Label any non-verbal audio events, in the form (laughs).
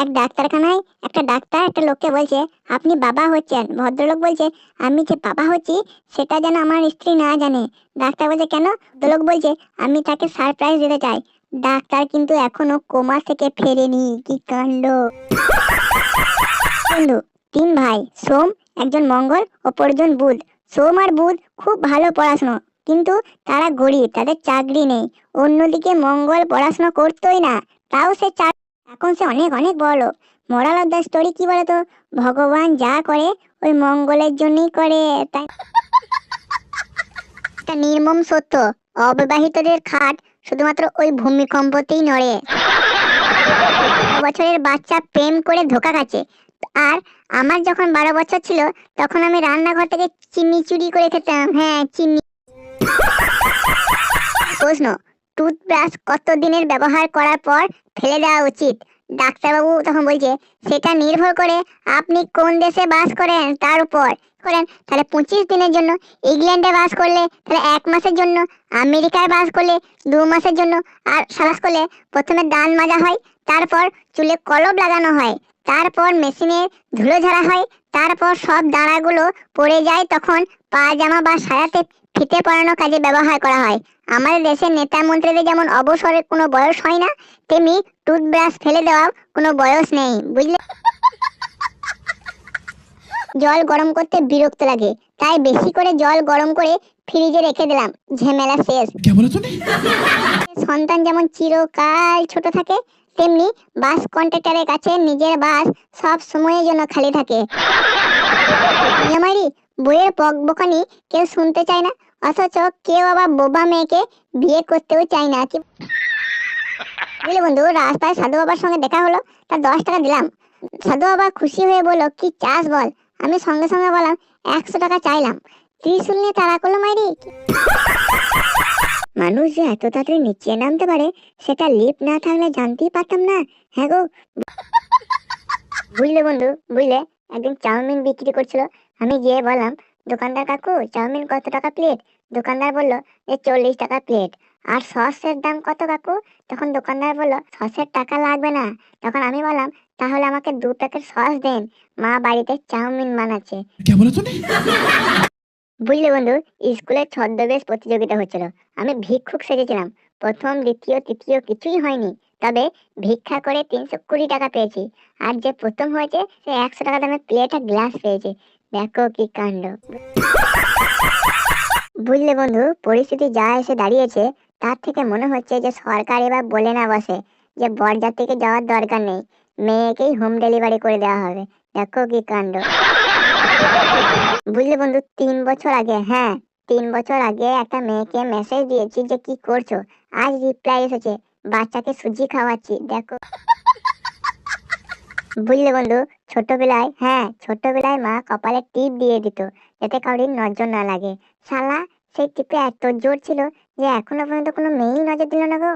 এক ডাক্তারখানায় একটা ডাক্তার একটা লোককে বলছে, আপনি বাবা হচ্ছেন। ভদ্রলোক বলছে, আমি যে বাবা হচ্ছি, সেটা যেন আমার স্ত্রী না জানে। ডাক্তার বলছে, কেন? ভদ্রলোক বলছে, আমি তাকে সারপ্রাইজ দিতে চাই। ডাক্তার কিন্তু এখনও কোমা থেকে ফেরেনি। কি কাণ্ড! বন্ধু, তিন ভাই, সোম, একজন মঙ্গল অপরজন বুধ। সোম আর বুধ খুব ভালো পড়াশোনা, কিন্তু তারা গরিব, তাদের চাকরি নেই। অন্যদিকে মঙ্গল পড়াশোনা করতোই না, তাও সে চাক এখন সে অনেক অনেক বড়। মরাল অফ দ্য স্টোরি কি বলতো? ভগবান যা করে, ওই মঙ্গলের জন্যই করে। তাই (laughs) নির্মম সত্য। অবিবাহিতদের খাট শুধুমাত্র ওই ভূমিকম্পতেই নড়ে। বছরের বাচ্চা প্রেম করে ধোকা খাচ্ছে। আর আমার যখন বারো বছর ছিল, তখন আমি রান্নাঘর থেকে চিনি চুরি করে খেতাম। হ্যাঁ চিনি। প্রশ্ন টুথব্রাশ কত দিনের ব্যবহার করার পর ফেলে দেওয়া উচিত? ডাক্তারবাবু তখন বলছে, সেটা নির্ভর করে আপনি কোন দেশে বাস করেন তার উপর। করেন, তাহলে পঁচিশ দিনের জন্য ইংল্যান্ডে বাস করলে, তাহলে এক মাসের জন্য আমেরিকায় বাস করলে দু মাসের জন্য, আর সালাস করলে প্রথমে দান মাজা হয়, তারপর চুলে কলব লাগানো হয়, তারপর মেশিনে ধুলো ঝাড়া হয়, তারপর সব দাঁড়াগুলো পড়ে যায়, তখন পাজামা বা সায়াতে ফিতে পড়ানো কাজে ব্যবহার করা হয়। আমাদের দেশের নেতা মন্ত্রীদের যেমন অবসরের কোনো বয়স হয় না তেমনি টুথব্রাশ ফেলে দেওয়া কোনো বয়স নেই বুঝলে? জল গরম করতে বিরক্ত লাগে তাই বেশি করে জল গরম করে ফ্রিজে রেখে দিলাম ঝেমেলা শেষ। সন্তান যেমন চিরকাল ছোট থাকে তেমনি বাস কন্ট্রাক্টরের কাছে নিজের বাস সব সময়ের জন্য খালি থাকে। বইয়ের বইয়ের বকবকানি কেউ শুনতে চায় না অথচ কেউ আবার বোবা মেয়েকে বিয়ে করতেও চায় না। কি বুঝলে বন্ধু রাস্তায় সাধু বাবার সঙ্গে দেখা হলো তার দশ টাকা দিলাম। সাধু বাবা খুশি হয়ে বলল কি চাস বল? আমি সঙ্গে সঙ্গে বললাম একশো টাকা চাইলাম। ত্রিশুল নিয়ে তারা করল মাইরি। (laughs) মানুষ যে এত তাড়াতাড়ি নিচে নামতে পারে সেটা লিফট না থাকলে জানতেই পারতাম না। হ্যাঁ গো। (laughs) বুঝলে বন্ধু বুঝলে? একদিন চাউমিন বিক্রি করছিল আমি গিয়ে বললাম দোকানদার কাকু চাউমিন কত টাকা প্লেট দোকানদার বলল যে চল্লিশ টাকা প্লেট আর সসের দাম কত কাকু? তখন দোকানদার বলল সসের টাকা লাগবে না। তখন আমি বললাম তাহলে আমাকে দু প্যাকেট সস দেন। মা বাড়িতে চাউমিন বানাচ্ছে। বুঝলি বন্ধু স্কুলে ছদ্মবেশ প্রতিযোগিতা হচ্ছিল। আমি ভিক্ষুক সেজেছিলাম। প্রথম, দ্বিতীয়, তৃতীয় কিছুই হয়নি। তবে ভিক্ষা করে তিনশো কুড়ি টাকা পেয়েছি। আর যে প্রথম হয়েছে, সে একশো টাকা দামের প্লেট আর গ্লাস পেয়েছে। দেখো কি কাণ্ড। বুঝলে বন্ধু, পরিস্থিতি যা এসে দাঁড়িয়েছে, তার থেকে মনে হচ্ছে যে সরকার এবার বলে না বসে যে বরযাত্রীকে যাওয়ার দরকার নেই। মেয়েকেই হোম ডেলিভারি করে দেওয়া হবে। দেখো কি কাণ্ড। বুঝলে বন্ধু, তিন বছর আগে হ্যাঁ তিন বছর আগে একটা মেয়েকে মেসেজ দিয়েছি যে, কি করছ? আজ রিপ্লাই এসেছে, বাচ্চাকে সুজি খাওয়াচ্ছি, দেখো। বুঝলে বন্ধু, ছোটবেলায় হ্যাঁ ছোটবেলায় মা কপালে টিপ দিয়ে দিত, যাতে কাউরির নজর না লাগে। শালা, সেই টিপে এত জোর ছিল যে, এখনও পর্যন্ত কোনো মেয়েই নজর দিল না গো।